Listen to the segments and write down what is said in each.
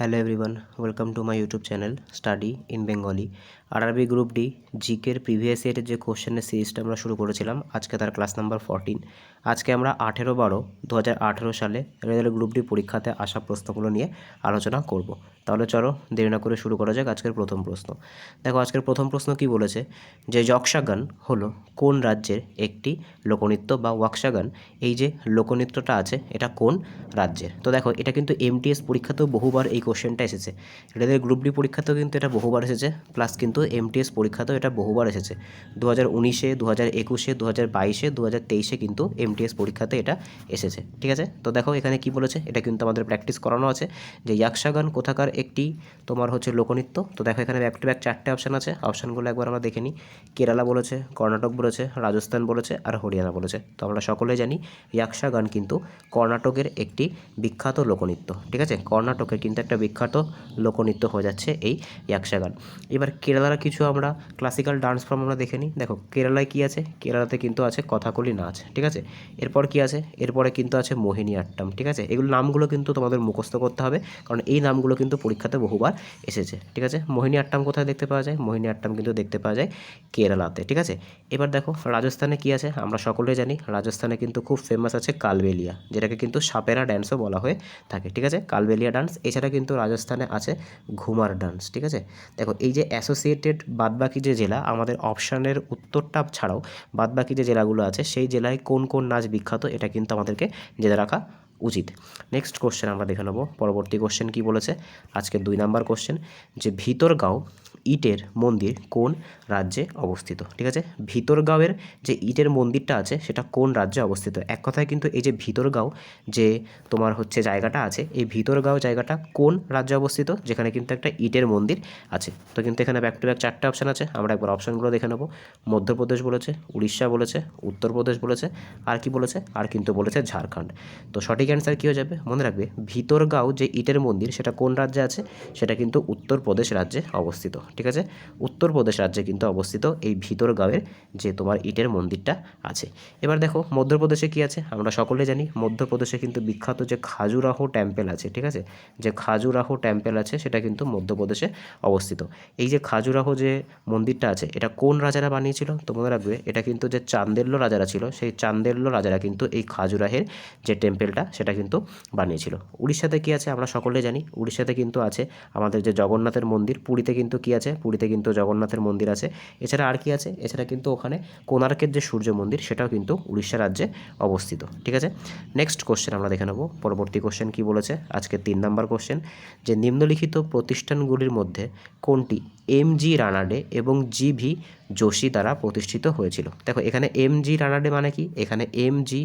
Hello everyone welcome to my YouTube channel study in Bengali RRB group D জিকের previous ইয়ারের যে কোশ্চেনের সিরিজটা আমরা শুরু করেছিলাম, আজকে তার ক্লাস নাম্বার ফোরটিন আজকে আমরা আঠেরো বারো দু সালে রেলের গ্রুপ ডি পরীক্ষাতে আসা প্রশ্নগুলো নিয়ে আলোচনা করব। তাহলে চলো দেরি না করে শুরু করা যাক আজকের প্রথম প্রশ্ন। দেখো, আজকের প্রথম প্রশ্ন কি বলেছে? যে যক্ষাগান হলো কোন রাজ্যের একটি লোকনৃত্য বা ওয়াকশাগান এই যে লোকনৃত্যটা আছে, এটা কোন রাজ্যের? তো দেখো, এটা কিন্তু এমটিএস পরীক্ষাতেও বহুবার এই কোশ্চেনটা এসেছে। রেলের গ্রুপ ডি পরীক্ষাতেও কিন্তু এটা বহুবার এসেছে প্লাস কিন্তু এমটিএস পরীক্ষাতেও এটা বহুবার এসেছে। দু হাজার উনিশে দু হাজার একুশে দু হাজার বাইশে দু হাজার তেইশে কিন্তু এমটিএস পরীক্ষাতে এটা এসেছে, ঠিক আছে? তো দেখো এখানে কি বলেছে, এটা কিন্তু আমাদের প্র্যাকটিস করানো আছে, যে ইয়াকশাগান কোথাকার একটি তোমার হচ্ছে লোকনৃত্য। তো দেখো এখানে ব্যাক টু ব্যাক চারটে অপশান আছে অপশানগুলো একবার আমরা দেখে নিই। কেরালা বলেছে, কর্ণাটক বলেছে, রাজস্থান বলেছে আর হরিয়ানা বলেছে। তো আমরা সকলে জানি ইয়াকশাগান কিন্তু কর্ণাটকের একটি বিখ্যাত লোকনৃত্য, ঠিক আছে? কর্ণাটকের কিন্তু একটা বিখ্যাত লোকনৃত্য হয়ে যাচ্ছে এই ইয়াকশা গান এবার কেরালার কিছু আমরা ক্লাসিক্যাল ডান্স ফর্ম আমরা দেখে নিই। দেখো, কেরালায় কী আছে? কেরালাতে কিন্তু আছে কথাকলি নাচ, ঠিক আছে? এরপর কি আছে? এরপরে কিন্তু আছে মোহিনী আট্টাম, ঠিক আছে? এগুলো নামগুলো কিন্তু তোমাদের মুখস্থ করতে হবে, কারণ এই নামগুলো কিন্তু পরীক্ষাতে বহুবার এসেছে, ঠিক আছে? মোহিনী আট্টাম কোথায় দেখতে পাওয়া যায়? মোহিনী আট্টাম কিন্তু দেখতে পাওয়া যায় কেরালাতে, ঠিক আছে? এবার দেখো, রাজস্থানে কি আছে? আমরা সকলে জানি রাজস্থানে কিন্তু খুব ফেমাস আছে কালবেলিয়া, যেটাকে কিন্তু সাপেরা ড্যান্সও বলা হয়ে থাকে, ঠিক আছে? কালবেলিয়া ডান্স এছাড়া কিন্তু রাজস্থানে আছে ঘুমার ডান্স, ঠিক আছে? দেখো, এই যে অ্যাসোসিয়েটেড বাদবাকি যে জেলা, আমাদের অপশানের উত্তরটা ছাড়াও বাদবাকি যে জেলাগুলো আছে, সেই জেলায় কোন কোন নাচ বিখ্যাত, এটা কিন্তু আমাদেরকে জেনে রাখা উচিত। নেক্সট কোশ্চেন আমরা দেখে নেব। পরবর্তী কোশ্চেন কি বলেছে? আজকে দুই নাম্বার কোশ্চেন যে ভিতরগাঁও ইটের মন্দির কোন রাজ্যে অবস্থিত? ঠিক আছে? ভিতরগাঁওয়ের যে ইটের মন্দিরটা আছে, সেটা কোন রাজ্যে অবস্থিত? এক কথায় কিন্তু এই যে ভিতরগাঁও যে তোমার হচ্ছে জায়গাটা আছে, এই ভিতরগাঁও জায়গাটা কোন রাজ্যে অবস্থিত? যেখানে কিন্তু একটা ইটের মন্দির আছে। তো কিন্তু এখানে ব্যাক টু ব্যাক চারটে অপশান আছে। আমরা একবার অপশানগুলো দেখে নেব। মধ্যপ্রদেশ বলেছে, উড়িষ্যা বলেছে, উত্তরপ্রদেশ বলেছে, আর কি বলেছে? আর কিন্তু বলেছে ঝাড়খণ্ড। তো সঠিক অ্যান্সার কী হয়ে যাবে? মনে রাখবে, ভিতরগাঁও যে ইটের মন্দির, সেটা কোন রাজ্যে আছে? সেটা কিন্তু উত্তরপ্রদেশ রাজ্যে অবস্থিত, ঠিক আছে? উত্তরপ্রদেশ রাজ্যে কিন্তু অবস্থিত এই ভিতরগাঁওয়ের যে তোমার ইটের মন্দিরটা আছে। এবার দেখো, মধ্যপ্রদেশে কি আছে? আমরা সকলে জানি, মধ্যপ্রদেশে কিন্তু বিখ্যাত যে খাজুরাহো টেম্পেল আছে, ঠিক আছে? যে খাজুরাহো টেম্পেল আছে, সেটা কিন্তু মধ্যপ্রদেশে অবস্থিত। এই যে খাজুরাহো যে মন্দিরটা আছে, এটা কোন রাজারা বানিয়েছিল? তো মনে রাখবে, এটা কিন্তু যে চান্দেল্য রাজারা ছিল, সেই চান্দেল্য রাজারা কিন্তু এই খাজুরাহের যে টেম্পেলটা সেটা কিন্তু বানিয়েছিল। উড়িষ্যাতে কি আছে আমরা সকলে জানি। উড়িষ্যাতে কিন্তু আছে আমাদের যে জগন্নাথের মন্দির, পুরীতে কিন্তু কি আছে? পুরীতে কিন্তু জগন্নাথের মন্দির আছে। এছাড়া আর কি আছে? এছাড়া কিন্তু ওখানে কোণার্কের যে সূর্য মন্দির, সেটাও কিন্তু উড়িষ্যা রাজ্যে অবস্থিত। ঠিক আছে? নেক্সট কোশ্চেন আমরা দেখে নেব। পরবর্তী কোশ্চেন কি বলেছে? আজকে তিন নম্বর কোশ্চেন যে নিম্নলিখিত প্রতিষ্ঠানগুলির মধ্যে কোনটি এম জি রানাডে এবং জি ভি যোশী দ্বারা প্রতিষ্ঠিত হয়েছিল? দেখো, এখানে এম জি রানাডে মানে কি? এখানে এম জি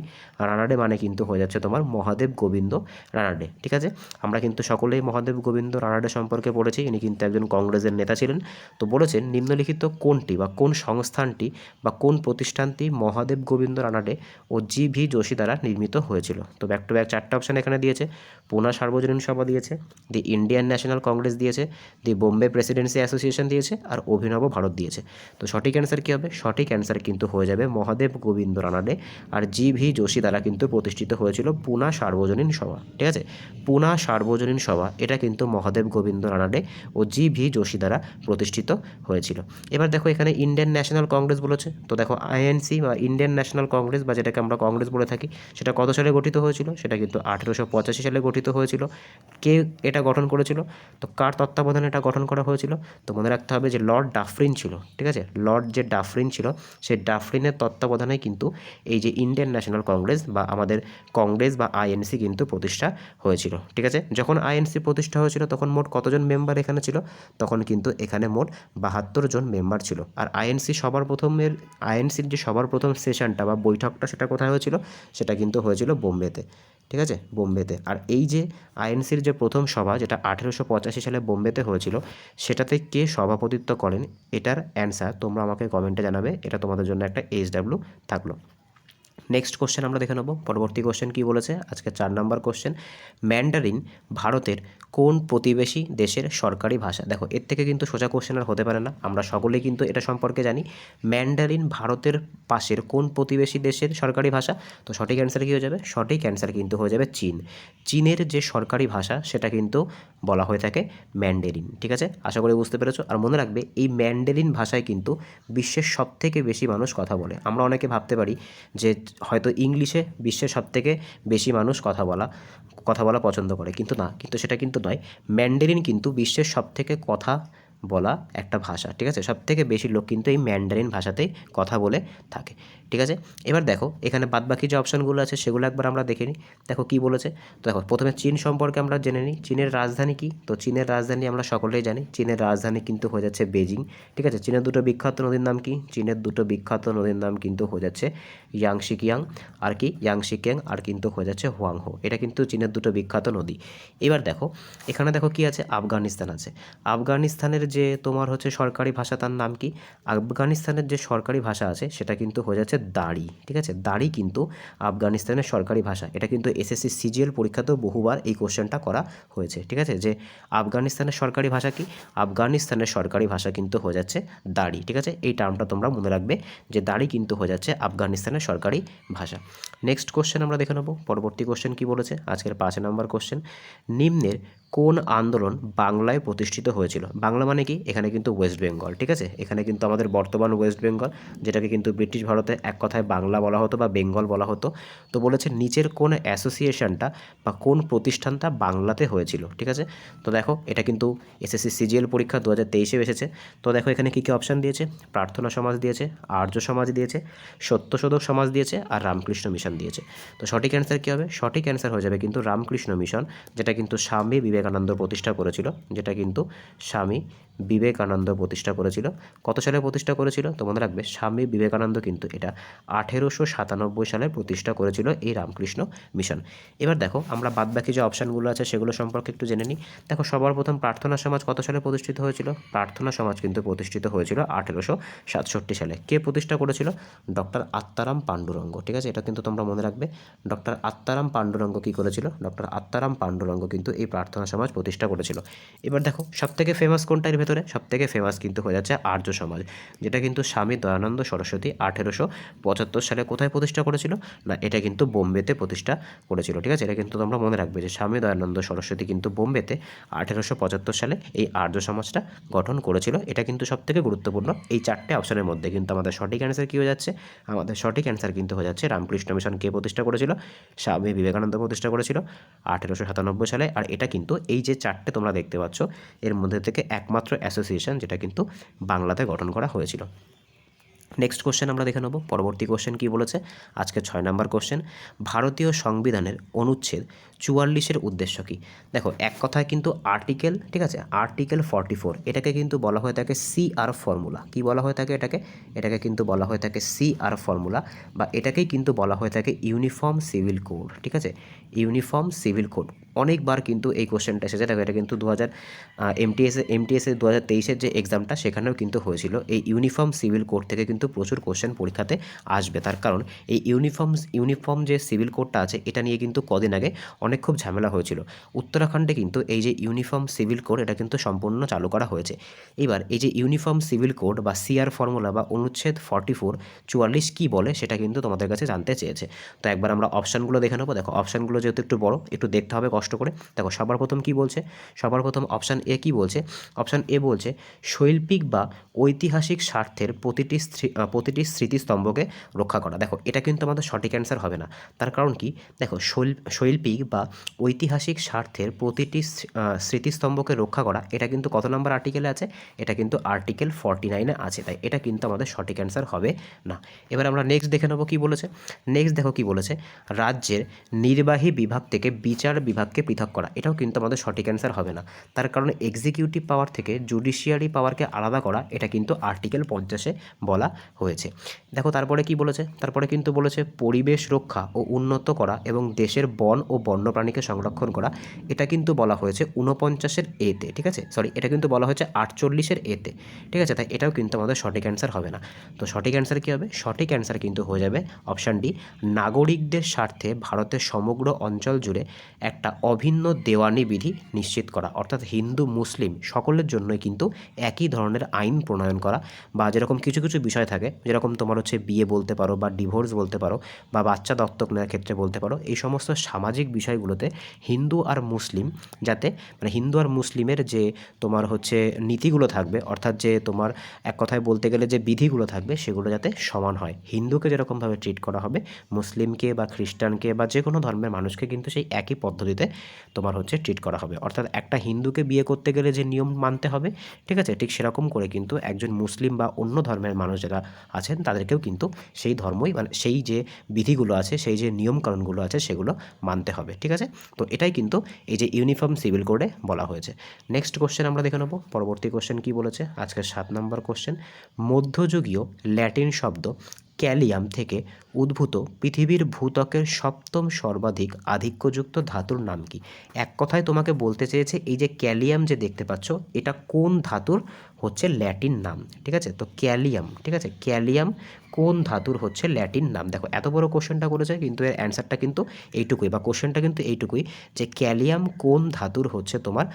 রানাডে মানে কিন্তু হয়ে যাচ্ছে তোমার মহাদেব গোবিন্দ রানাডে, ঠিক আছে? আমরা কিন্তু সকলেই মহাদেব গোবিন্দ রানাডে সম্পর্কে পড়েছি, ইনি কিন্তু একজন কংগ্রেসের নেতা ছিলেন। তো বলেছেন, নিম্নলিখিত কোনটি বা কোন সংস্থানটি বা কোন প্রতিষ্ঠানটি মহাদেব গোবিন্দ রানাডে ও জি ভি যোশী দ্বারা নির্মিত হয়েছিল? তো ব্যাক টু ব্যাক চারটা অপশান এখানে দিয়েছে। পুনা সার্বজনীন সভা দিয়েছে, দি ইন্ডিয়ান ন্যাশনাল কংগ্রেস দিয়েছে, দি বোম্বে প্রেসিডেন্সি অ্যাসোসিয়েশন দিয়েছে, আর অভিনব ভারত দিয়েছে। তো সঠিক অ্যান্সার কী হবে? সঠিক অ্যান্সার কিন্তু হয়ে যাবে মহাদেব গোবিন্দ রানাডে, আর জি ভি যোশী দ্বারা কিন্তু প্রতিষ্ঠিত হয়েছিল পুনা সার্বজনীন সভা, ঠিক আছে? পুনা সার্বজনীন সভা, এটা কিন্তু মহাদেব গোবিন্দ রানাডে ও জি ভি যোশী দ্বারা প্রতিষ্ঠিত হয়েছিল। এবার দেখো এখানে ইন্ডিয়ান ন্যাশনাল কংগ্রেস বলেছে। তো দেখো আইএনসি বা ইন্ডিয়ান ন্যাশনাল কংগ্রেস বা যেটাকে আমরা কংগ্রেস বলে থাকি, সেটা কত সালে গঠিত হয়েছিল? সেটা কিন্তু আঠেরোশো পঁচাশি সালে গঠিত হয়েছিল। কে এটা গঠন করেছিল? তো কার তত্ত্বাবধানে এটা গঠন করা হয়েছিল? তো মনে রাখতে হবে যে লর্ড ডাফরিন ছিল, ঠিক আছে? লর্ড যে ডাফরিন ছিল সেই ডাফরিনের তত্ত্বাবধানে কিন্তু এই যে ইন্ডিয়ান ন্যাশনাল কংগ্রেস বা আমাদের কংগ্রেস বা আইএনসি কিন্তু প্রতিষ্ঠা হয়েছিল, ঠিক আছে? যখন আইএনসি প্রতিষ্ঠা হয়েছিল, তখন মোট কতজন মেম্বার এখানে ছিল? তখন কিন্তু এখানে মোট বাহাত্তর জন মেম্বার ছিল। আর আইএনসি সবার প্রথমের, আইএনসির যে সবার প্রথম সেশনটা বা বৈঠকটা সেটা কোথায় হয়েছিল? সেটা কিন্তু হয়েছিল বোম্বেতে, ঠিক আছে? বোম্বেতে। আর এই যে আইএনসির যে প্রথম সভা, যেটা আঠেরোশো পঁচাশি সালে বোম্বেতে হয়েছিল, সেটাতে কে সভাপতিত্ব করেন? এটার অ্যান্সার তোমরা আমাকে কমেন্টে জানাবে। এটা তোমাদের জন্য একটা এইচ ডাব্লু থাকল। নেক্সট কোশ্চেন আমরা দেখে নেব। পরবর্তী কোশ্চেন কি বলেছে? আজকে চার নাম্বার কোশ্চেন ম্যান্ডারিন ভারতের কোন প্রতিবেশী দেশের সরকারি ভাষা? দেখো, এর থেকে কিন্তু সোজা কোশ্চেন আর হতে পারে না। আমরা সকলেই কিন্তু এটা সম্পর্কে জানি। ম্যান্ডারিন ভারতের পাশের কোন প্রতিবেশী দেশের সরকারি ভাষা? তো সঠিক অ্যান্সার কী হয়ে যাবে? সঠিক অ্যান্সার কিন্তু হয়ে যাবে চীন। চীনের যে সরকারি ভাষা, সেটা কিন্তু বলা হয়ে থাকে ম্যান্ডারিন ঠিক আছে? আশা করি বুঝতে পেরেছ। আর মনে রাখবে, এই ম্যান্ডারিন ভাষায় কিন্তু বিশ্বের সবথেকে বেশি মানুষ কথা বলে। আমরা অনেকে ভাবতে পারি যে হয়তো ইংলিশে বিশ্বের সবথেকে বেশি মানুষ কথা বলা কথা বলা পছন্দ করে, কিন্তু না, কিন্তু সেটা কিন্তু নয়। ম্যান্ডারিন কিন্তু বিশ্বের সবথেকে কথা বলা একটা ভাষা, ঠিক আছে? সবথেকে বেশি লোক কিন্তু এই ম্যান্ডারিন ভাষাতেই কথা বলে থাকে। ঠিক আছে? এবার দেখো, এখানে বাদবাকি যে অপশানগুলো আছে, সেগুলো একবার আমরা দেখে নিই। দেখো কী বলেছে? তো দেখো, প্রথমে চীন সম্পর্কে আমরা জেনে নিই। চীনের রাজধানী কি? তো চীনের রাজধানী আমরা সকলেই জানি। চীনের রাজধানী কিন্তু হয়ে যাচ্ছে বেজিং ঠিক আছে? চীনের দুটো বিখ্যাত নদীর নাম কি? চীনের দুটো বিখ্যাত নদীর নাম কিন্তু হয়ে যাচ্ছে ইয়াংশিকিয়াং আর কি? ইয়াংশিকিয়াং আর কিন্তু হয়ে যাচ্ছে হোয়াংহো। এটা কিন্তু চীনের দুটো বিখ্যাত নদী। এবার দেখো, এখানে দেখো কি আছে? আফগানিস্তান আছে। আফগানিস্তানের যে তোমার হচ্ছে সরকারি ভাষা, তার নাম কি? আফগানিস্তানের যে সরকারি ভাষা আছে, সেটা কিন্তু হয়ে যাচ্ছে দাড়ি, ঠিক আছে? দাড়ি কিন্তু আফগানিস্তানের সরকারি ভাষা। এটা কিন্তু এসএসসি সিজিএল পরীক্ষাতেও বহুবার এই কোশ্চেনটা করা হয়েছে, ঠিক আছে? যে আফগানিস্তানের সরকারি ভাষা কি? আফগানিস্তানের সরকারি ভাষা কিন্তু হয়ে যাচ্ছে দাড়ি, ঠিক আছে? এই টার্মটা তোমরা মনে রাখবে যে দাড়ি কিন্তু হয়ে যাচ্ছে আফগানিস্তানের সরকারি ভাষা। নেক্সট কোশ্চেন আমরা দেখে নেব। পরবর্তী কোশ্চেন কি বলেছে? আজকের পাঁচ নম্বর কোশ্চেন নিম্নের কোন আন্দোলন বাংলায় প্রতিষ্ঠিত হয়েছিল? বাংলা মানে কি? এখানে কিন্তু ওয়েস্ট বেঙ্গল ঠিক আছে? এখানে কিন্তু আমাদের বর্তমান ওয়েস্ট বেঙ্গল যেটাকে কিন্তু ব্রিটিশ ভারতে এক কথায় বাংলা বলা হতো বা বেঙ্গল বলা হতো, তো বলেছে নিচের কোন অ্যাসোসিয়েশনটা বা কোন প্রতিষ্ঠানটা বাংলাতে হয়েছিল, ঠিক আছে? তো দেখো, এটা কিন্তু এসএসসি সিজিএল পরীক্ষা দু হাজার তেইশে এসেছে, তো দেখো এখানে কী কী অপশান দিয়েছে? প্রার্থনা সমাজ দিয়েছে, আর্য সমাজ দিয়েছে, সত্যশোধক সমাজ দিয়েছে আর রামকৃষ্ণ মিশন দিয়েছে। তো সঠিক অ্যান্সার কী হবে? সঠিক অ্যান্সার হয়ে যাবে কিন্তু রামকৃষ্ণ মিশন, যেটা কিন্তু স্বামী বিবেকানন্দ প্রতিষ্ঠা করেছিল, যেটা কিন্তু স্বামী বিবেকানন্দ প্রতিষ্ঠা করেছিল। কত সালে প্রতিষ্ঠা করেছিল? তো মনে রাখবে স্বামী বিবেকানন্দ কিন্তু এটা আঠেরোশো সাতানব্বই সালে প্রতিষ্ঠা করেছিল এই রামকৃষ্ণ মিশন। এবার দেখো, আমরা বাদবাকি যে অপশানগুলো আছে সেগুলো সম্পর্কে একটু জেনে নিই। দেখো সবার প্রথম প্রার্থনা সমাজ কত সালে প্রতিষ্ঠিত হয়েছিল? প্রার্থনা সমাজ কিন্তু প্রতিষ্ঠিত হয়েছিল আঠেরোশো সাতষট্টি সালে। কে প্রতিষ্ঠা করেছিল? ডক্টর আত্মারাম পাণ্ডুরঙ্গ, ঠিক আছে? এটা কিন্তু তোমরা মনে রাখবে। ডক্টর আত্মারাম পাণ্ডুরঙ্গ কী করেছিল? ডক্টর আত্মারাম পাণ্ডুরঙ্গ কিন্তু এই প্রার্থনা সমাজ প্রতিষ্ঠা করেছিল। এবার দেখো, সবথেকে ফেমাস কোনটা এর ভেতরে? সবথেকে ফেমাস কিন্তু হয়ে যাচ্ছে আর্য সমাজ, যেটা কিন্তু স্বামী দয়ানন্দ সরস্বতী আঠেরোশো পঁচাত্তর সালে কোথায় প্রতিষ্ঠা করেছিল? না, এটা কিন্তু বোম্বেতে প্রতিষ্ঠা করেছিল, ঠিক আছে? এটা কিন্তু তোমরা মনে রাখবে যে স্বামী দয়ানন্দ সরস্বতী কিন্তু বোম্বেতে আঠেরোশো পঁচাত্তর সালে এই আর্য সমাজটা গঠন করেছিল। এটা কিন্তু সবথেকে গুরুত্বপূর্ণ। এই চারটে অপশনের মধ্যে কিন্তু আমাদের সঠিক অ্যান্সার কী হয়ে যাচ্ছে? আমাদের সঠিক অ্যান্সার কিন্তু হয়ে যাচ্ছে রামকৃষ্ণ মিশন কে প্রতিষ্ঠা করেছিল? স্বামী বিবেকানন্দ প্রতিষ্ঠা করেছিল আঠেরোশো সাতানব্বই সালে, আর এটা কিন্তু এই যে চারটে তোমরা দেখতে পাচ্ছ, এর মধ্যে থেকে একমাত্র অ্যাসোসিয়েশন যেটা কিন্তু বাংলাতে গঠন করা হয়েছিল। নেক্সট কোশ্চেন আমরা দেখে নেব। পরবর্তী কোশ্চেন কী বলেছে? আজকে ছয় নম্বর কোশ্চেন ভারতীয় সংবিধানের অনুচ্ছেদ চুয়াল্লিশের উদ্দেশ্য কী? দেখো, এক কথায় কিন্তু আর্টিকেল ঠিক আছে? আর্টিকেল ফর্টি ফোর এটাকে কিন্তু বলা হয়ে থাকে সি আর ফর্মুলা কি বলা হয়ে থাকে এটাকে? এটাকে কিন্তু বলা হয়ে থাকে সি আর ফর্মুলা বা এটাকেই কিন্তু বলা হয়ে থাকে ইউনিফর্ম সিভিল কোড ঠিক আছে? ইউনিফর্ম সিভিল কোড অনেকবার কিন্তু এই কোশ্চেনটা এসেছে। দেখো, এটা কিন্তু দু হাজার এমটিএস এমটিএসে দু হাজার তেইশের যে এক্সামটা সেখানেও কিন্তু হয়েছিল। এই ইউনিফর্ম সিভিল কোড থেকে কিন্তু প্রচুর কোশ্চেন পরীক্ষাতে আসবে। তার কারণ, এই ইউনিফর্ম ইউনিফর্ম যে সিভিল কোডটা আছে, এটা নিয়ে কিন্তু কদিন আগে অনেক খুব ঝামেলা হয়েছিল। উত্তরাখণ্ডে কিন্তু এই যে ইউনিফর্ম সিভিল কোড, এটা কিন্তু সম্পূর্ণ চালু করা হয়েছে। এবার এই যে ইউনিফর্ম সিভিল কোড বা সিআর ফর্মুলা বা অনুচ্ছেদ ফর্টি ফোর চুয়াল্লিশ কী বলে, সেটা কিন্তু তোমাদের কাছে জানতে চেয়েছে। তো একবার আমরা অপশানগুলো দেখে নেব। দেখো অপশানগুলো যেহেতু একটু বড়, একটু দেখতে হবে কষ্ট করে। দেখো, সবার প্রথম কি বলছে? সবার প্রথম অপশান এ কি বলছে? অপশান এ বলছে, শৈল্পিক বা ঐতিহাসিক স্বার্থের প্রতিটি প্রতিটি স্মৃতিস্তম্ভকে রক্ষা করা। দেখো, এটা কিন্তু আমাদের সঠিক অ্যান্সার হবে না। তার কারণ কি? দেখো, শৈল- শৈল্পিক বা ঐতিহাসিক স্বার্থের প্রতিটি স্মৃতিস্তম্ভকে রক্ষা করা, এটা কিন্তু কত নম্বর আর্টিকেলে আছে? এটা কিন্তু আর্টিকেল ফর্টি নাইনে আছে, তাই এটা কিন্তু আমাদের সঠিক অ্যান্সার হবে না। এবার আমরা নেক্সট দেখে নেব কী বলেছে। নেক্সট দেখো কি বলেছে। রাজ্যের নির্বাহী বিভাগ থেকে বিচার বিভাগকে পৃথক করা, এটাও কিন্তু আমাদের সঠিক অ্যান্সার হবে না। তার কারণে এক্সিকিউটিভ পাওয়ার থেকে জুডিশিয়ারি পাওয়ারকে আলাদা করা, এটা কিন্তু আর্টিকেল পঞ্চাশে বলা হয়েছে। দেখো তারপরে কি বলেছে? তারপরে কিন্তু বলেছে, পরিবেশ রক্ষা ও উন্নত করা এবং দেশের বন ও বন্য বন্য প্রাণীকে সংরক্ষণ করা, এটা কিন্তু বলা হয়েছে ঊনপঞ্চাশের এতে, ঠিক আছে? সরি এটা কিন্তু বলা হয়েছে আটচল্লিশের এতে, ঠিক আছে? তাই এটাও কিন্তু আমাদের সঠিক অ্যান্সার হবে না। তো সঠিক অ্যান্সার কী হবে? সঠিক অ্যান্সার কিন্তু হয়ে যাবে অপশান ডি নাগরিকদের স্বার্থে ভারতের সমগ্র অঞ্চল জুড়ে একটা অভিন্ন দেওয়ানি বিধি নিশ্চিত করা, অর্থাৎ হিন্দু, মুসলিম, সকলের জন্যই কিন্তু একই ধরনের আইন প্রণয়ন করা, বা যেরকম কিছু কিছু বিষয় থাকে, যেরকম তোমার হচ্ছে বিয়ে বলতে পারো, বা ডিভোর্স বলতে পারো, বা বাচ্চা দত্তক নেওয়ার ক্ষেত্রে বলতে পারো, এই সমস্ত সামাজিক বিষয়গুলোতে হিন্দু আর মুসলিম, যাতে মানে হিন্দু আর মুসলিমের যে তোমার হচ্ছে নীতিগুলো থাকবে, অর্থাৎ যে তোমার এক কথায় বলতে গেলে যে বিধিগুলো থাকবে, সেগুলো যাতে সমান হয়। হিন্দুকে যেরকমভাবে ট্রিট করা হবে, মুসলিমকে বা খ্রিস্টানকে বা যে কোনো ধর্মের মানুষকে কিন্তু সেই একই পদ্ধতিতে তোমার হচ্ছে ট্রিট করা হবে। অর্থাৎ একটা হিন্দুকে বিয়ে করতে গেলে যে নিয়ম মানতে হবে, ঠিক আছে? ঠিক সেরকম করে কিন্তু একজন মুসলিম বা অন্য ধর্মের মানুষ যারা আছেন, তাদেরকেও কিন্তু সেই ধর্মই মানে সেই যে বিধিগুলো আছে, সেই যে নিয়মকানুনগুলো আছে, সেগুলো মানতে হবে। ঠিক আছে? তো এটাই কিন্তু এই যে ইউনিফর্ম সিভিল কোডে বলা হয়েছে। নেক্সট কোশ্চেন আমরা দেখে নেব। পরবর্তী কোশ্চেন কী বলেছে? আজকের সাত নম্বর কোশ্চেন মধ্যযুগীয় ল্যাটিন শব্দ ক্যালিয়াম থেকে উদ্ভূত পৃথিবীর ভূত্বকের সপ্তম সর্বাধিক আধিক্যযুক্ত ধাতুর নাম কি? এক কথায় তোমাকে বলতে চেয়েছে এই যে ক্যালিয়াম যে দেখতে পাচ্ছ, এটা কোন ধাতুর হচ্ছে ল্যাটিন নাম, ঠিক আছে? তো ক্যালিয়াম, ঠিক আছে? ক্যালিয়াম কোন ধাতুর হচ্ছে ল্যাটিন নাম? দেখো, এত বড় কোশ্চেনটা করেছে, কিন্তু এর অ্যান্সারটা কিন্তু এইটুকুই, বা কোশ্চেনটা কিন্তু এইটুকুই যে ক্যালিয়াম কোন ধাতুর হচ্ছে তোমার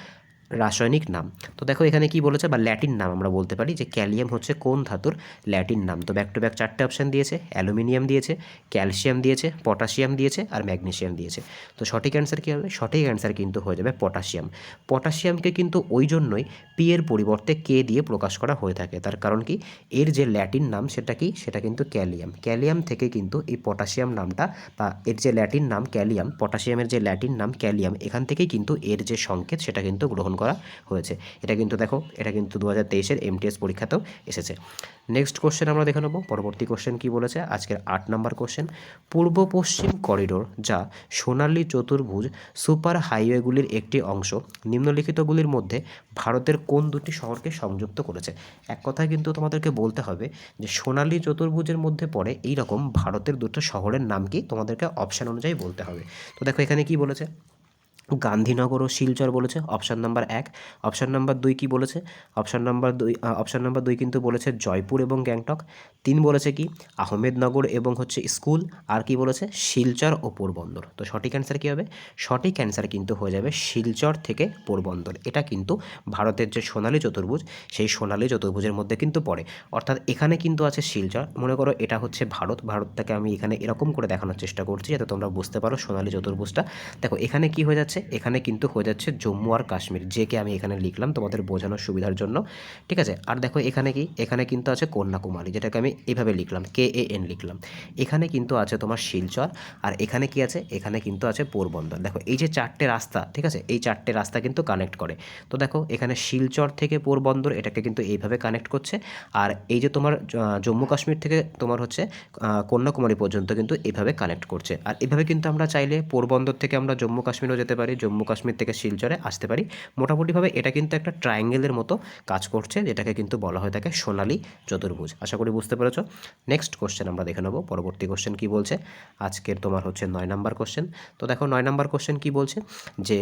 রাসায়নিক নাম। তো দেখো এখানে কি বলেছে বা ল্যাটিন নাম আমরা বলতে পারি যে ক্যালিয়াম হচ্ছে কোন ধাতুর ল্যাটিন নাম। তো ব্যাক টু ব্যাক চারটে অপশান দিয়েছে, অ্যালুমিনিয়াম দিয়েছে, ক্যালসিয়াম দিয়েছে, পটাশিয়াম দিয়েছে আর ম্যাগনেশিয়াম দিয়েছে। তো সঠিক অ্যান্সার কী হবে? সঠিক অ্যান্সার কিন্তু হয়ে যাবে পটাশিয়াম। পটাশিয়ামকে কিন্তু ওই জন্যই পি এর পরিবর্তে কে দিয়ে প্রকাশ করা হয়ে থাকে। তার কারণ কি? এর যে ল্যাটিন নাম সেটা কি? সেটা কিন্তু ক্যালিয়াম। ক্যালিয়াম থেকে কিন্তু এই পটাশিয়াম নামটা বা এর যে ল্যাটিন নাম ক্যালিয়াম, পটাশিয়ামের যে ল্যাটিন নাম ক্যালিয়াম, এখান থেকেই কিন্তু এর যে সংকেত সেটা কিন্তু গ্রহণ করা হয়েছে। এটা কিন্তু দেখো, এটা কিন্তু দু হাজার তেইশের এমটিএস পরীক্ষাতেও এসেছে। নেক্সট কোশ্চেন আমরা দেখে নেব। পরবর্তী কোশ্চেন কি বলেছে? আজকের আট নম্বর কোশ্চেন পূর্ব পশ্চিম করিডোর যা সোনালী চতুর্ভুজ সুপার হাইওয়েগুলির একটি অংশ, নিম্নলিখিতগুলির মধ্যে ভারতের কোন দুটি শহরকে সংযুক্ত করেছে? এক কথায় কিন্তু তোমাদেরকে বলতে হবে যে, সোনালী চতুর্ভুজের মধ্যে পড়ে এই রকম ভারতের দুটো শহরের নাম কি তোমাদেরকে অপশান অনুযায়ী বলতে হবে। তো দেখো এখানে কি বলেছে? গান্ধীনগর ও শিলচর বলেছে অপশান নাম্বার এক। অপশান নাম্বার দুই কি বলেছে? অপশান নাম্বার দুই অপশান নাম্বার দুই কিন্তু বলেছে জয়পুর এবং গ্যাংটক। তিন বলেছে কি? আহমেদনগর এবং হচ্ছে স্কুল। আর কি বলেছে? শিলচর ও পোরবন্দর। তো সঠিক অ্যান্সার কী হবে? সঠিক অ্যান্সার কিন্তু হয়ে যাবে শিলচর থেকে পোরবন্দর। এটা কিন্তু ভারতের যে সোনালী চতুর্ভুজ, সেই সোনালী চতুর্ভুজের মধ্যে কিন্তু পড়ে। অর্থাৎ এখানে কিন্তু আছে শিলচর। মনে করো এটা হচ্ছে ভারত। ভারতটাকে আমি এখানে এরকম করে দেখানোর চেষ্টা করছি যাতে তোমরা বুঝতে পারো সোনালী চতুর্ভুজটা। দেখো, এখানে কি হয়ে যাচ্ছে? এখানে কিন্তু হয়ে যাচ্ছে জম্মু আর কাশ্মীর। যেকে আমি এখানে লিখলাম তোমাদের বোঝানোর সুবিধার জন্য। ঠিক আছে? আর দেখো এখানে কি? এখানে কিন্তু আছে কন্যাকুমারী, যেটাকে আমি এভাবে লিখলাম কে এ এন লিখলাম। এখানে কিন্তু আছে তোমার শিলচর, আর এখানে কি আছে? এখানে কিন্তু আছে পোরবন্দর। দেখো, এই যে চারটে রাস্তা, ঠিক আছে? এই চারটে রাস্তা কিন্তু কানেক্ট করে। তো দেখো, এখানে শিলচর থেকে পোরবন্দর, এটাকে কিন্তু এইভাবে কানেক্ট করছে। আর এই যে তোমার জম্মু কাশ্মীর থেকে তোমার হচ্ছে কন্যাকুমারী পর্যন্ত কিন্তু এইভাবে কানেক্ট করছে। আর এভাবে কিন্তু আমরা চাইলে পোরবন্দর থেকে আমরা জম্মু কাশ্মীরও যেতে পারি। জম্মু কাশ্মীর থেকে শিলচরে আসতে পারি। মোটামুটিভাবে এটা কিন্তু একটা ট্রায়াঙ্গেলের মতো কাজ করছে, যেটাকে কিন্তু বলা হয়ে থাকে সোনালি চতুর্ভুজ। আশা করি বুঝতে পেরেছ? নেক্সট কোশ্চেন আমরা দেখে নেব। পরবর্তী কোশ্চেন কি বলছে? আজকের তোমার হচ্ছে নয় নাম্বার কোশ্চেন তো দেখো, নয় নাম্বার কোশ্চেন কি বলছে? যে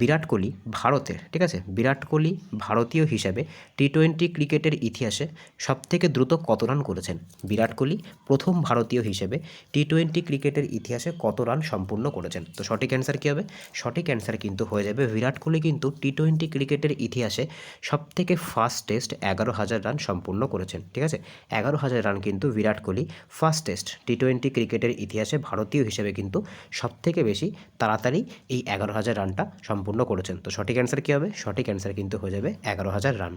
বিরাট কোহলি ভারতের, ঠিক আছে? বিরাট কোহলি ভারতীয় হিসাবে টি টোয়েন্টি ক্রিকেটের ইতিহাসে সবথেকে দ্রুত কত রান করেছেন? বিরাট কোহলি প্রথম ভারতীয় হিসেবে টি টোয়েন্টি ক্রিকেটের ইতিহাসে কত রান সম্পূর্ণ করেছেন? তো সঠিক অ্যান্সার কী হবে? সঠিক অ্যান্সার কিন্তু হয়ে যাবে। বিরাট কোহলি কিন্তু টি টোয়েন্টি ক্রিকেটের ইতিহাসে সবথেকে ফার্স্ট টেস্ট এগারো হাজার রান সম্পূর্ণ করেছেন, ঠিক আছে? এগারো হাজার রান কিন্তু Virat Kohli first test T twenty ক্রিকেটের ইতিহাসে ভারতীয় হিসেবে কিন্তু সবথেকে বেশি তাড়াতাড়ি এই এগারো হাজার রানটা সম্পূর্ণ করেছেন। তো সঠিক অ্যান্সার কী হবে? সঠিক অ্যান্সার কিন্তু হয়ে যাবে এগারো হাজার রান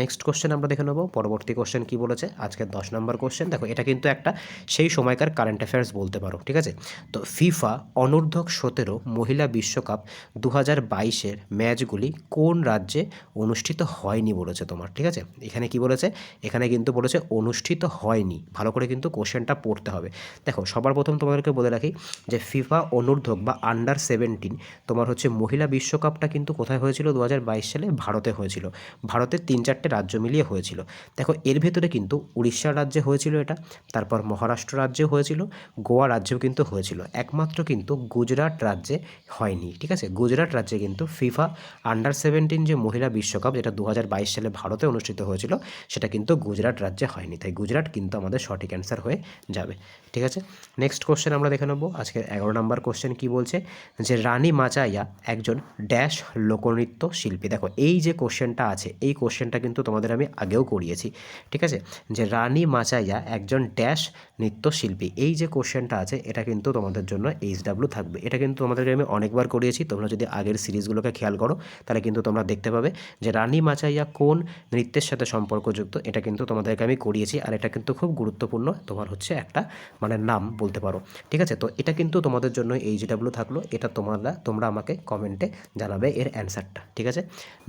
নেক্সট কোশ্চেন আমরা দেখে নেব। পরবর্তী কোশ্চেন কী বলেছে? আজকে দশ নম্বর কোশ্চেন দেখো, এটা কিন্তু একটা সেই সময়কার কারেন্ট অ্যাফেয়ার্স বলতে পারো, ঠিক আছে? তো ফিফা অনূর্ধ্ব সতেরো মহিলা বিশ্ব বিশ্বকাপ দু হাজার বাইশের ম্যাচগুলি কোন রাজ্যে অনুষ্ঠিত হয়নি বলেছে তোমার, ঠিক আছে? এখানে কি বলেছে? এখানে কিন্তু বলেছে অনুষ্ঠিত হয়নি। ভালো করে কিন্তু কোশ্চেনটা পড়তে হবে। দেখো, সবার প্রথম তোমাদেরকে বলে রাখি যে ফিফা অনূর্ধ্বক বা আন্ডার সেভেন্টিন তোমার হচ্ছে মহিলা বিশ্বকাপটা কিন্তু কোথায় হয়েছিল? দু হাজার বাইশ সালে ভারতে হয়েছিল। ভারতের তিন চারটে রাজ্য মিলিয়ে হয়েছিল। দেখো, এর ভেতরে কিন্তু উড়িষ্যা রাজ্যে হয়েছিল এটা, তারপর মহারাষ্ট্র রাজ্যে হয়েছিল, গোয়া রাজ্যেও কিন্তু হয়েছিল। একমাত্র কিন্তু গুজরাট রাজ্যে হয়নি। ঠিক আছে? গুজরাট রাজ্যে কিন্তু ফিফা আন্ডার সেভেন্টিন যে মহিলা বিশ্বকাপ, যেটা দু হাজার বাইশ সালে ভারতে অনুষ্ঠিত হয়েছিল, সেটা কিন্তু গুজরাট রাজ্যে হয়নি। তাই গুজরাট কিন্তু আমাদের সঠিক অ্যান্সার হয়ে যাবে। ঠিক আছে? নেক্সট কোশ্চেন আমরা দেখে নেব। আজকের এগারো নম্বর কোশ্চেন কি বলছে? যে রানী মাচাইয়া একজন ড্যাশ লোকনৃত্য শিল্পী। দেখো, এই যে কোশ্চেনটা আছে, এই কোশ্চেনটা কিন্তু তোমাদের আমি আগেও করিয়েছি। ঠিক আছে? যে রানী মাচাইয়া একজন ড্যাশ নৃত্যশিল্পী এই যে কোশ্চেনটা আছে, এটা কিন্তু তোমাদের জন্য এইচ ডাব্লিউ থাকবে। এটা কিন্তু তোমাদেরকে আমি অনেকবার করিয়েছি, তোমরা যদি আগের সিরিজগুলোকে খেয়াল করো, তাহলে কিন্তু তোমরা দেখতে পাবে যে রানী মাচাইয়া কোন নৃত্যের সাথে সম্পর্কযুক্ত, এটা কিন্তু তোমাদেরকে আমি করিয়েছি আর এটা কিন্তু খুব গুরুত্বপূর্ণ তোমার হচ্ছে একটা মানে নাম বলতে পারো। ঠিক আছে? তো এটা কিন্তু তোমাদের জন্য এইচ ডাব্লিউ থাকল, এটা তোমরা তোমরা আমাকে কমেন্টে জানাবে এর অ্যান্সারটা। ঠিক আছে?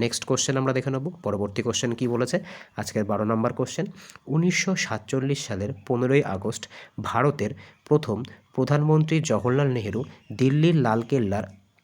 নেক্সট কোশ্চেন আমরা দেখে নেব, পরবর্তী কোশ্চেন কি বলেছে? আজকের বারো নম্বর কোশ্চেন, উনিশশো সাতচল্লিশ সালের পনেরোই আগস্ট ভারতের প্রথম প্রধানমন্ত্রী জওহরলাল নেহেরু দিল্লির লালকেল্লার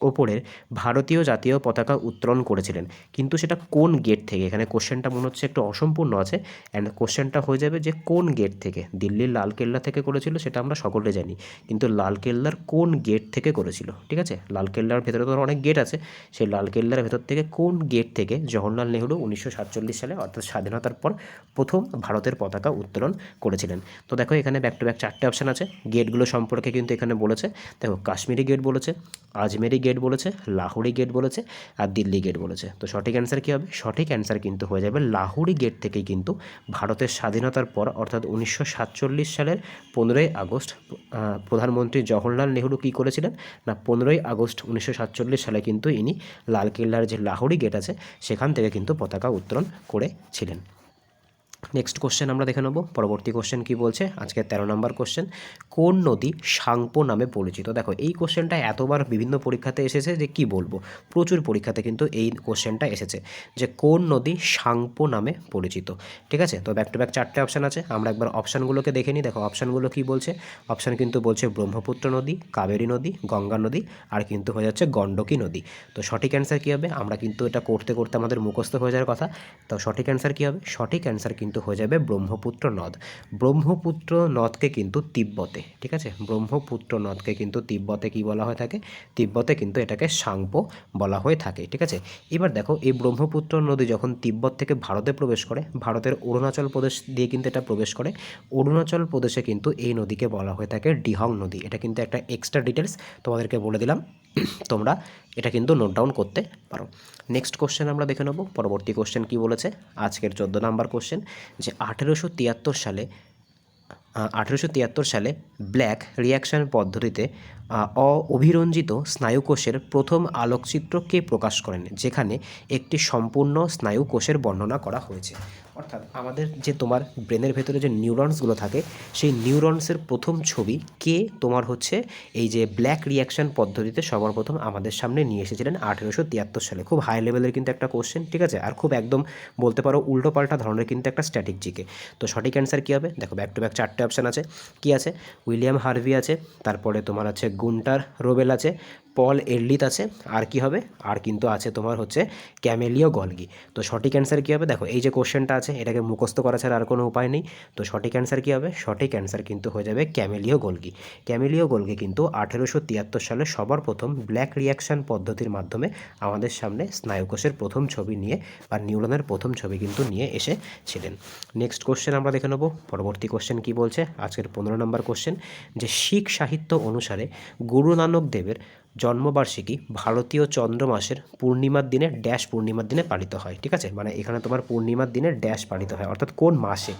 ওপরের ভারতীয় জাতীয় পতাকা উত্তোলন করেছিলেন। কিন্তু সেটা কোন গেট থেকে? এখানে কোশ্চেনটা মনে হচ্ছে একটু অসম্পূর্ণ আছে। অ্যান্ড কোশ্চেনটা হয়ে যাবে যে কোন গেট থেকে? দিল্লির লালকেল্লা থেকে করেছিল, সেটা আমরা সকলে জানি। কিন্তু লালকেল্লার কোন গেট থেকে করেছিল? ঠিক আছে? লালকেল্লার ভেতরে তো অনেক গেট আছে। সেই লালকেল্লার ভেতর থেকে কোন গেট থেকে জওহরলাল নেহরু উনিশশো সাতচল্লিশ সালে অর্থাৎ স্বাধীনতার পর প্রথম ভারতের পতাকা উত্তোলন করেছিলেন। তো দেখো, এখানে ব্যাক টু ব্যাক চারটে অপশান আছে। গেটগুলো সম্পর্কে কিন্তু এখানে বলেছে। দেখো, কাশ্মীরি গেট বলেছে, আজমেরি গেট বলেছে লাহোরি গেট বলেছে আর দিল্লি গেট বলেছে। তো সঠিক অ্যান্সার কী হবে? সঠিক অ্যান্সার কিন্তু হয়ে যাবে লাহোরি গেট থেকেই কিন্তু ভারতের স্বাধীনতার পর, অর্থাৎ উনিশশো সাতচল্লিশ সালের পনেরোই আগস্ট প্রধানমন্ত্রী জওহরলাল নেহরু কী করেছিলেন? না, পনেরোই আগস্ট উনিশশো সাতচল্লিশ সালে কিন্তু ইনি লালকেল্লার যে লাহোরি গেট আছে, সেখান থেকে কিন্তু পতাকা উত্তোলন করেছিলেন। নেক্সট কোশ্চেন আমরা দেখে নেব। পরবর্তী কোশ্চেন কি বলছে? আজকে তেরো নম্বর কোশ্চেন কোন নদী সাংপো নামে পরিচিত? দেখো, এই কোশ্চেনটা এতবার বিভিন্ন পরীক্ষাতে এসেছে যে কি বলব? প্রচুর পরীক্ষাতে কিন্তু এই কোশ্চেনটা এসেছে যে কোন নদী সাংপো নামে পরিচিত? ঠিক আছে? তো ব্যাক টু ব্যাক চারটে অপশান আছে। আমরা একবার অপশানগুলোকে দেখে নিই। দেখো অপশানগুলো কি বলছে? অপশান কিন্তু বলছে ব্রহ্মপুত্র নদী, কাবেরী নদী, গঙ্গা নদী, আর কিন্তু হয়ে যাচ্ছে গণ্ডকী নদী। তো সঠিক অ্যান্সার কী হবে? আমরা কিন্তু এটা করতে করতে আমাদের মুখস্থ হয়ে যাওয়ার কথা। তো সঠিক অ্যান্সার কী হবে? সঠিক অ্যান্সার কিন্তু হয়ে যাবে ব্রহ্মপুত্র নদ। ব্রহ্মপুত্র নদকে কিন্তু তিব্বতে, ঠিক আছে? ব্রহ্মপুত্র নদকে কিন্তু তিব্বতে কি বলা হয়ে থাকে? তিব্বতে কিন্তু এটাকে সাংপো বলা হয়ে থাকে, ঠিক আছে? এবার দেখো, এই ব্রহ্মপুত্র নদী যখন তিব্বত থেকে ভারতে প্রবেশ করে, ভারতের অরুণাচল প্রদেশ দিয়ে কিন্তু এটা প্রবেশ করে, অরুণাচল প্রদেশে কিন্তু এই নদীকে বলা হয়ে থাকে ডিহং নদী। এটা কিন্তু একটা এক্সট্রা ডিটেলস তোমাদেরকে বলে দিলাম। তোমরা এটা কিন্তু নোট ডাউন করতে পারো। নেক্সট কোশ্চেন আমরা দেখে নেব। পরবর্তী কোশ্চেন কি বলেছে? আজকের চোদ্দ নাম্বার কোশ্চেন যে আঠেরোশো তিয়াত্তর সালে আঠেরোশো তিয়াত্তর সালে ব্ল্যাক রিয়াকশন পদ্ধতিতে অ- অভিরঞ্জিত স্নায়ুকোষের প্রথম আলোকচিত্র কে প্রকাশ করেন, যেখানে একটি সম্পূর্ণ স্নায়ুকোষের বর্ণনা করা হয়েছে। অর্থাৎ আমাদের যে তোমার ব্রেনের ভেতরে যে নিউরনসগুলো থাকে, সেই নিউরনসের প্রথম ছবি কে তোমার হচ্ছে এই যে ব্ল্যাক রিয়াকশন পদ্ধতিতে সবার প্রথম আমাদের সামনে নিয়ে এসেছিলেন আঠেরোশো তিয়াত্তর সালে। খুব হাই লেভেলের কিন্তু একটা কোশ্চেন ঠিক আছে? আর খুব একদম বলতে পারো উল্টো পাল্টা ধরনের কিন্তু একটা স্ট্যাটিক জিকে তো সঠিক অ্যান্সার কী হবে? দেখো ব্যাক টু ব্যাক চারটে অপশান আছে। কি আছে? উইলিয়াম হার্ভি আছে, তারপরে তোমার আছে গুন্টার রোবেল আছে পল এরলিত আছে, আর কি হবে? আর কিন্তু আছে তোমার হচ্ছে ক্যামেলিও গলগি। তো সঠিক অ্যান্সার কী হবে? দেখো, এই যে কোশ্চেনটা আছে, এটাকে মুখস্থ করা ছাড়া আর কোনো উপায় নেই। তো সঠিক অ্যান্সার কী হবে? সঠিক অ্যান্সার কিন্তু হয়ে যাবে ক্যামেলিও গলগি। ক্যামেলিও গলগি কিন্তু আঠেরোশো তিয়াত্তর সালে সবার প্রথম ব্ল্যাক রিয়াকশন পদ্ধতির মাধ্যমে আমাদের সামনে স্নায়ুকোষের প্রথম ছবি নিয়ে বা নিউরনের প্রথম ছবি কিন্তু নিয়ে এসেছিলেন। নেক্সট কোশ্চেন আমরা দেখে নেব। পরবর্তী কোশ্চেন কি বলছে? আজকের পনেরো নম্বর কোশ্চেন যে শিখ সাহিত্য অনুসারে গুরু নানক দেবের জন্মবার্ষিকী ভারতীয় চন্দ্র মাসের পূর্ণিমার দিনে ড্যাশ পূর্ণিমার দিনে পালিত হয়, ঠিক আছে? মানে এখানে তোমার পূর্ণিমার দিনে ড্যাশ পালিত হয়, অর্থাৎ কোন মাসে?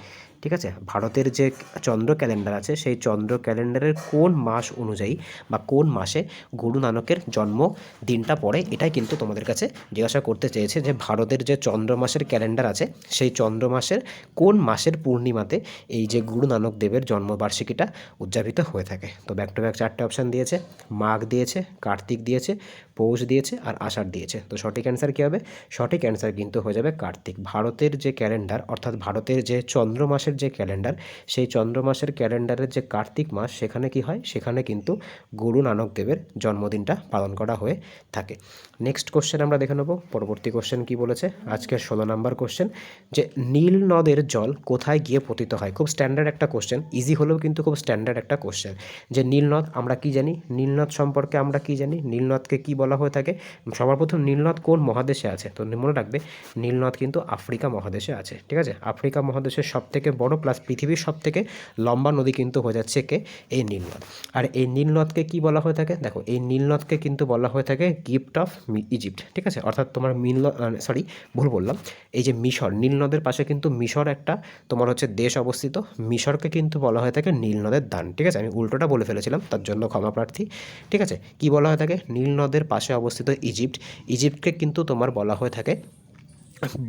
ঠিক আছে? ভারতের যে চন্দ্র ক্যালেন্ডার আছে, সেই চন্দ্র ক্যালেন্ডারের কোন মাস অনুযায়ী বা কোন মাসে গুরু নানকের জন্ম দিনটা পড়ে, এটাই কিন্তু তোমাদের কাছে জিজ্ঞাসা করতে চেয়েছে যে ভারতের যে চন্দ্র মাসের ক্যালেন্ডার আছে, সেই চন্দ্র মাসের কোন মাসের পূর্ণিমাতে এই যে গুরু নানক দেবের জন্মবার্ষিকীটা উদযাপিত হয়ে থাকে? তো ব্যাক টু ব্যাক চারটে অপশান দিয়েছে, মাঘ দিয়েছে, কার্তিক দিয়েছে পৌষ দিয়েছে আর আষাঢ় দিয়েছে। তো সঠিক অ্যান্সার কী হবে? সঠিক অ্যান্সার কিন্তু হয়ে যাবে কার্তিক। ভারতের যে ক্যালেন্ডার অর্থাৎ ভারতের যে চন্দ্র মাসের যে ক্যালেন্ডার সেই চন্দ্র মাসের ক্যালেন্ডারের যে কার্তিক মাস, সেখানে কি হয়? সেখানে কিন্তু গুরু নানক দেবের জন্মদিনটা পালন করা হয়ে থাকে। নেক্সট কোশ্চেন আমরা দেখে নেব। পরবর্তী কোশ্চেন কি বলেছে? আজকের ষোলো নম্বর কোশ্চেন যে নীল নদের জল কোথায় গিয়ে পতিত হয়? খুব স্ট্যান্ডার্ড একটা কোশ্চেন ইজি হলেও কিন্তু খুব স্ট্যান্ডার্ড একটা কোশ্চেন যে নীলনদ আমরা কি জানি? নীলনদ সম্পর্কে আমরা কি জানি? নীলনদকে কি বলা হয়ে থাকে। সবার প্রথম নীলনদ কোন মহাদেশে আছে? তো মনে রাখবে, নীলনদ কিন্তু আফ্রিকা মহাদেশে আছে, ঠিক আছে? আফ্রিকা মহাদেশের সব থেকে বড় প্লাস পৃথিবীর সব থেকে লম্বা নদী কিন্তু হয়ে যাচ্ছে কে? এই নীলনদ। আর এই নীলনদকে কি বলা হয়ে থাকে? দেখো, এই নীলনদকে কিন্তু বলা হয়ে থাকে গিফট অফ ইজিপ্ট ঠিক আছে? অর্থাৎ তোমার মিল সরি ভুল বললাম। এই যে মিশর, নীলনদের পাশে কিন্তু মিশর একটা, তোমার হচ্ছে দেশ অবস্থিত। মিশরকে কিন্তু বলা হয়ে থাকে নীলনদের দান, ঠিক আছে? আমি উল্টোটা বলে ফেলেছিলাম, তার জন্য ক্ষমা প্রার্থী, ঠিক আছে? কি বলা হয়ে থাকে? নীলনদের পাশে অবস্থিত ইজিপ্ট। ইজিপ্টকে কিন্তু তোমার বলা হয়ে থাকে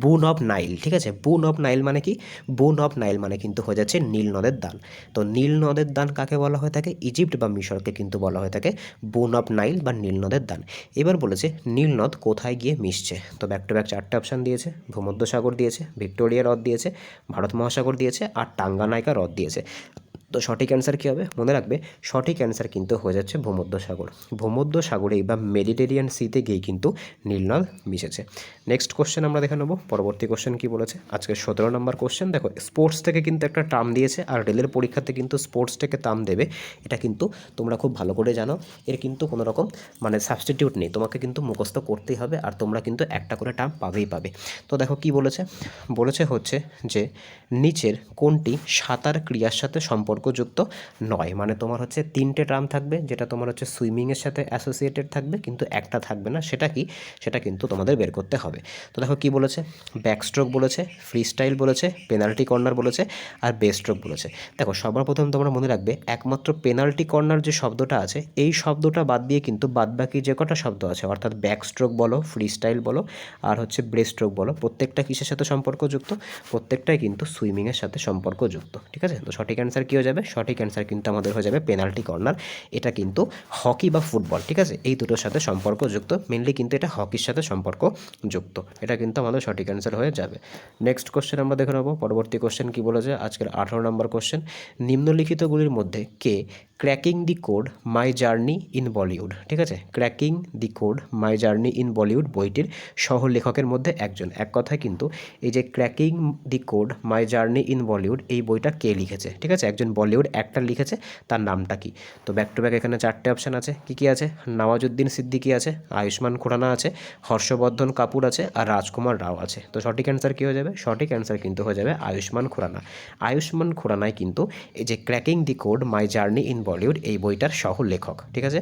বুন অফ নাইল, ঠিক আছে? বুন অফ নাইল মানে কি? বুন অফ নাইল মানে কিন্তু হয়ে যাচ্ছে নীল নদের দান। তো নীল নদের দান কাকে বলা হয়ে থাকে? ইজিপ্ট বা মিশরকে কিন্তু বলা হয়ে থাকে বুন অফ নাইল বা নীল নদের দান। এবার বলেছে নীল নদ কোথায় গিয়ে মিশছে? তো ব্যাক টু ব্যাক চারটে অপশান দিয়েছে, ভূমধ্যসাগর দিয়েছে, ভিক্টোরিয়া হ্রদ দিয়েছে, ভারত মহাসাগর দিয়েছে আর টাঙ্গানাইকা হ্রদ দিয়েছে। তো সঠিক অ্যান্সার কী হবে? মনে রাখবে, সঠিক অ্যান্সার কিন্তু হয়ে যাচ্ছে ভূমধ্যসাগর ভূমধ্যসাগরেই বা মেডিটেরিয়ান সিতে গিয়ে কিন্তু নীলনদ মিশেছে। নেক্সট কোশ্চেন আমরা দেখে নেব। পরবর্তী কোশ্চেন কী বলেছে? আজকে সতেরো নম্বর কোশ্চেন দেখো স্পোর্টস থেকে কিন্তু একটা টার্ম দিয়েছে আর রেলের পরীক্ষাতে কিন্তু স্পোর্টস থেকে টার্ম দেবে। এটা কিন্তু তোমরা খুব ভালো করে জানো। এর কিন্তু কোনো রকম মানে সাবস্টিটিউট নেই। তোমাকে কিন্তু মুখস্থ করতেই হবে আর তোমরা কিন্তু একটা করে টার্ম পাবেই পাবে। তো দেখো কি বলেছে? বলেছে হচ্ছে যে, নিচের কোনটি সাঁতার ক্রিয়ার সাথে সম্পর্কযুক্ত নয়। মানে তোমার হচ্ছে তিনটে টার্ম থাকবে, যেটা তোমার হচ্ছে সুইমিংয়ের সাথে অ্যাসোসিয়েটেড থাকবে, কিন্তু একটা থাকবে না, সেটা কি? সেটা কিন্তু তোমাদের বের করতে হবে। তো দেখো কি বলেছে? ব্যাকস্ট্রোক বলেছে ফ্রি স্টাইল বলেছে পেনাল্টি কর্নার বলেছে, আর বেস্ট্রোক বলেছে। দেখো, সবার প্রথম তোমরা মনে রাখবে, একমাত্র পেনাল্টি কর্নার যে শব্দটা আছে, এই শব্দটা বাদ দিয়ে কিন্তু বাদবাকি যে কটা শব্দ আছে, অর্থাৎ ব্যাকস্ট্রোক বলো ফ্রি স্টাইল বলো, আর হচ্ছে ব্রেস্ট্রোক বলো, প্রত্যেকটা কিসের সাথে সম্পর্কযুক্ত? প্রত্যেকটাই কিন্তু সুইমিংয়ের সাথে সম্পর্কযুক্ত। ঠিক আছে? তো সঠিক অ্যান্সার কী হয়ে যাবে? সঠিক অ্যান্সার কিন্তু আমাদের হয়ে যাবে পেনাল্টি কর্নার এটা কিন্তু হকি বা ফুটবল ঠিক আছে? এই দুটোর সাথে সম্পর্কযুক্ত মেনলি কিন্তু এটা হকির সাথে সম্পর্ক যুক্ত এটা কিন্তু আমাদের সঠিক অ্যান্সার হয়ে যাবে। নেক্সট কোশ্চেন আমরা দেখে নেব। পরবর্তী কোশ্চেন কী বলেছে? আজকের আঠারো নম্বর কোশ্চেন নিম্নলিখিতগুলির মধ্যে কে cracking the code my journey in Bollywood ঠিক আছে? Cracking the code my journey in Bollywood বইটির সহ লেখকের মধ্যে একজন। এক কথায় কিন্তু এই যে cracking the code my journey in Bollywood এই বইটা কে লিখেছে? ঠিক আছে? একজন বলিউড অ্যাক্টার লিখেছে, তার নামটা কি? তো ব্যাক টু ব্যাক এখানে চারটে অপশান আছে। কি কি আছে? নওয়াজুদ্দিন সিদ্দিকি আছে, আয়ুষ্মান খুরানা আছে, হর্ষবর্ধন কাপুর আছে আর রাজকুমার রাও আছে। তো সঠিক অ্যান্সার কী হয়ে যাবে? সঠিক অ্যান্সার কিন্তু হয়ে যাবে আয়ুষ্মান খুরানা। আয়ুষ্মান খুরানায় কিন্তু এই যে cracking the code my journey in Bollywood এই বইটার সহ লেখক, ঠিক আছে?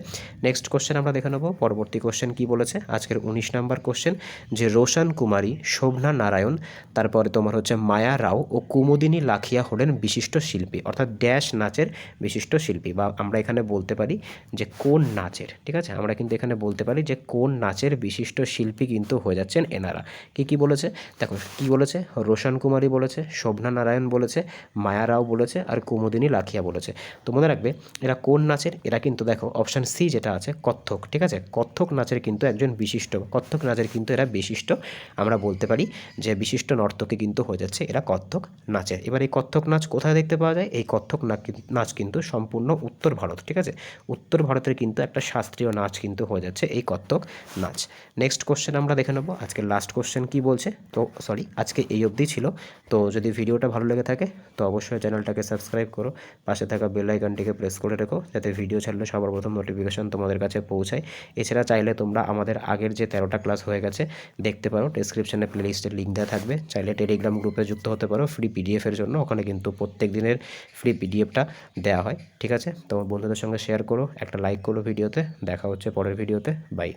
নেক্সট কোশ্চেন আমরা দেখে নেব। পরবর্তী কোশ্চেন কি বলেছে? আজকের উনিশ নাম্বার কোশ্চেন যে রোশন কুমারী, শোভনা নারায়ণ, তারপরে তোমার হচ্ছে মায়া রাও ও কুমুদিনী লাখিয়া হলেন বিশিষ্ট শিল্পী, অর্থাৎ ড্যাশ নাচের বিশিষ্ট শিল্পী, বা আমরা এখানে বলতে পারি যে কোন নাচের, ঠিক আছে? আমরা কিন্তু এখানে বলতে পারি যে কোন নাচের বিশিষ্ট শিল্পী কিন্তু হয়ে যাচ্ছেন এনারা। কি কি বলেছে? দেখো, কি বলেছে? রোশন কুমারী বলেছে, শোভনা নারায়ণ বলেছে, মায়া রাও বলেছে আর কুমুদিনী লাখিয়া বলেছে। তো মনে রাখবে এরা কোন নাচের? এরা কিন্তু দেখো অপশান সি যেটা আছে, কত্থক, ঠিক আছে? কত্থক নাচের কিন্তু একজন বিশিষ্ট, কত্থক নাচের কিন্তু এরা বিশিষ্ট। আমরা বলতে পারি যে বিশিষ্ট নর্তকী কিন্তু হয়ে যাচ্ছে এরা কত্থক নাচের। এবার এই কত্থক নাচ কোথায় দেখতে পাওয়া যায়? এই কত্থক নাচ কিন্তু সম্পূর্ণ উত্তর ভারত, ঠিক আছে? উত্তর ভারতের কিন্তু একটা শাস্ত্রীয় নাচ কিন্তু হয়ে যাচ্ছে এই কত্থক নাচ। নেক্সট কোশ্চেন আমরা দেখে নেব। আজকে লাস্ট কোশ্চেন কি বলছে? তো সরি আজকে এই অবধি ছিল। তো যদি ভিডিওটা ভালো লেগে থাকে, তো অবশ্যই চ্যানেলটাকে সাবস্ক্রাইব করো। পাশে থাকা বেল আইকনটিকে প্রেস করে রেখো, যাতে ভিডিও ছাড়লে সবার প্রথম নোটিফিকেশান তোমাদের কাছে পৌঁছায়। এছাড়া চাইলে তোমরা আমাদের আগের যে তেরোটা ক্লাস হয়ে গেছে, দেখতে পারো ডিসক্রিপশনে প্লেলিস্টের লিঙ্ক দেওয়া থাকবে। চাইলে টেলিগ্রাম গ্রুপে যুক্ত হতে পারো ফ্রি পিডিএফের জন্য, ওখানে কিন্তু প্রত্যেক দিনের ফ্রি পিডিএফটা দেওয়া হয়, ঠিক আছে? তোমার বন্ধুদের সঙ্গে শেয়ার করো, একটা লাইক করো ভিডিওতে দেখা হচ্ছে পরের ভিডিওতে বাই